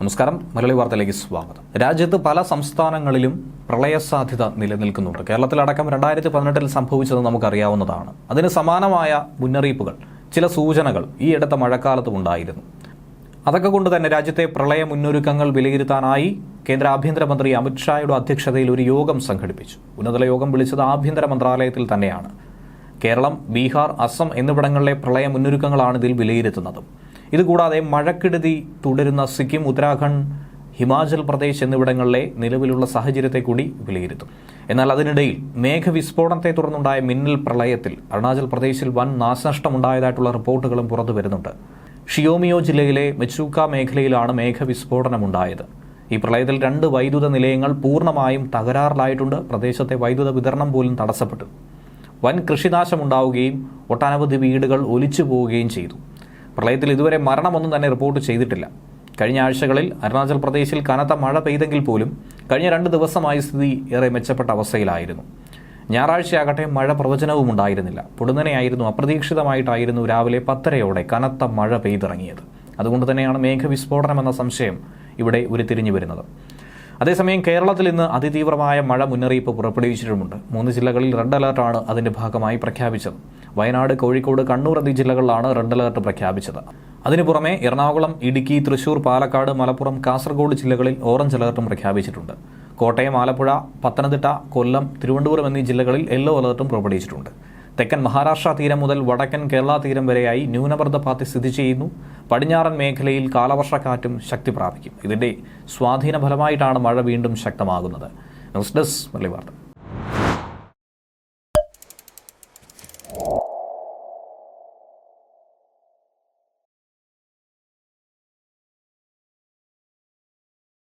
നമസ്കാരം. മലയാളി വാർത്തയിലേക്ക് സ്വാഗതം. രാജ്യത്ത് പല സംസ്ഥാനങ്ങളിലും പ്രളയ സാധ്യത നിലനിൽക്കുന്നുണ്ട്. കേരളത്തിലടക്കം രണ്ടായിരത്തി പതിനെട്ടിൽ സംഭവിച്ചത് നമുക്കറിയാവുന്നതാണ്. അതിന് സമാനമായ മുന്നറിയിപ്പുകൾ ചില സൂചനകൾ ഈ അടുത്ത മഴക്കാലത്തും ഉണ്ടായിരുന്നു. അതൊക്കെ കൊണ്ട് തന്നെ രാജ്യത്തെ പ്രളയ മുന്നൊരുക്കങ്ങൾ വിലയിരുത്താനായി കേന്ദ്ര ആഭ്യന്തരമന്ത്രി അമിത്ഷായുടെ അധ്യക്ഷതയിൽ ഒരു യോഗം സംഘടിപ്പിച്ചു. ഉന്നതല യോഗം വിളിച്ചത് ആഭ്യന്തര മന്ത്രാലയത്തിൽ തന്നെയാണ്. കേരളം ബീഹാർ അസം എന്നിവിടങ്ങളിലെ പ്രളയ മുന്നൊരുക്കങ്ങളാണ് ഇതിൽ വിലയിരുത്തുന്നത്. ഇതുകൂടാതെ മഴക്കെടുതി തുടരുന്ന സിക്കിം ഉത്തരാഖണ്ഡ് ഹിമാചൽ പ്രദേശ് എന്നിവിടങ്ങളിലെ നിലവിലുള്ള സാഹചര്യത്തെ കൂടി വിലയിരുത്തും. എന്നാൽ അതിനിടയിൽ മേഘവിസ്ഫോടനത്തെ തുടർന്നുണ്ടായ മിന്നൽ പ്രളയത്തിൽ അരുണാചൽ പ്രദേശിൽ വൻ നാശനഷ്ടമുണ്ടായതായിട്ടുള്ള റിപ്പോർട്ടുകളും പുറത്തു വരുന്നുണ്ട്. ഷിയോമിയോ ജില്ലയിലെ മെച്ചൂക്ക മേഖലയിലാണ് മേഘവിസ്ഫോടനമുണ്ടായത്. ഈ പ്രളയത്തിൽ രണ്ട് വൈദ്യുത നിലയങ്ങൾ പൂർണമായും തകരാറിലായിട്ടുണ്ട്. പ്രദേശത്തെ വൈദ്യുത വിതരണം പോലും തടസ്സപ്പെട്ടു. വൻ കൃഷിനാശമുണ്ടാവുകയും ഒട്ടനവധി വീടുകൾ ഒലിച്ചു പോവുകയും ചെയ്തു. പ്രളയത്തിൽ ഇതുവരെ മരണമൊന്നും തന്നെ റിപ്പോർട്ട് ചെയ്തിട്ടില്ല. കഴിഞ്ഞ ആഴ്ചകളിൽ അരുണാചൽ പ്രദേശിൽ കനത്ത മഴ പെയ്തെങ്കിൽ പോലും കഴിഞ്ഞ രണ്ട് ദിവസമായി സ്ഥിതി ഏറെ മെച്ചപ്പെട്ട അവസ്ഥയിലായിരുന്നു. ഞായറാഴ്ചയാകട്ടെ മഴ പ്രവചനവും ഉണ്ടായിരുന്നില്ല. പൊടുന്നനെയായിരുന്നു അപ്രതീക്ഷിതമായിട്ടായിരുന്നു രാവിലെ പത്തരയോടെ കനത്ത മഴ പെയ്തിറങ്ങിയത്. അതുകൊണ്ട് തന്നെയാണ് മേഘവിസ്ഫോടനം എന്ന സംശയം ഇവിടെ ഉരുത്തിരിഞ്ഞു വരുന്നത്. അതേസമയം കേരളത്തിൽ ഇന്ന് അതിതീവ്രമായ മഴ മുന്നറിയിപ്പ് പുറപ്പെടുവിച്ചിട്ടുമുണ്ട്. മൂന്ന് ജില്ലകളിൽ റെഡ് അലർട്ടാണ് അതിന്റെ ഭാഗമായി പ്രഖ്യാപിച്ചത്. വയനാട് കോഴിക്കോട് കണ്ണൂർ എന്നീ ജില്ലകളിലാണ് റെഡ് അലർട്ട് പ്രഖ്യാപിച്ചത്. അതിനു പുറമെ എറണാകുളം ഇടുക്കി തൃശൂർ പാലക്കാട് മലപ്പുറം കാസർഗോഡ് ജില്ലകളിൽ ഓറഞ്ച് അലർട്ടും പ്രഖ്യാപിച്ചിട്ടുണ്ട്. കോട്ടയം ആലപ്പുഴ പത്തനംതിട്ട കൊല്ലം തിരുവനന്തപുരം എന്നീ ജില്ലകളിൽ യെല്ലോ അലർട്ടും പുറപ്പെടുവിച്ചിട്ടുണ്ട്. തെക്കൻ മഹാരാഷ്ട്ര തീരം മുതൽ വടക്കൻ കേരള തീരം വരെയായി ന്യൂനമർദ്ദപാത്തി സ്ഥിതി ചെയ്യുന്നു. പടിഞ്ഞാറൻ മേഖലയിൽ കാലവർഷക്കാറ്റും ശക്തി പ്രാപിക്കും. ഇതിന്റെ സ്വാധീന ഫലമായിട്ടാണ് മഴ വീണ്ടും ശക്തമാകുന്നത്. ന്യൂസ് ഡെസ്ക് വാർത്ത.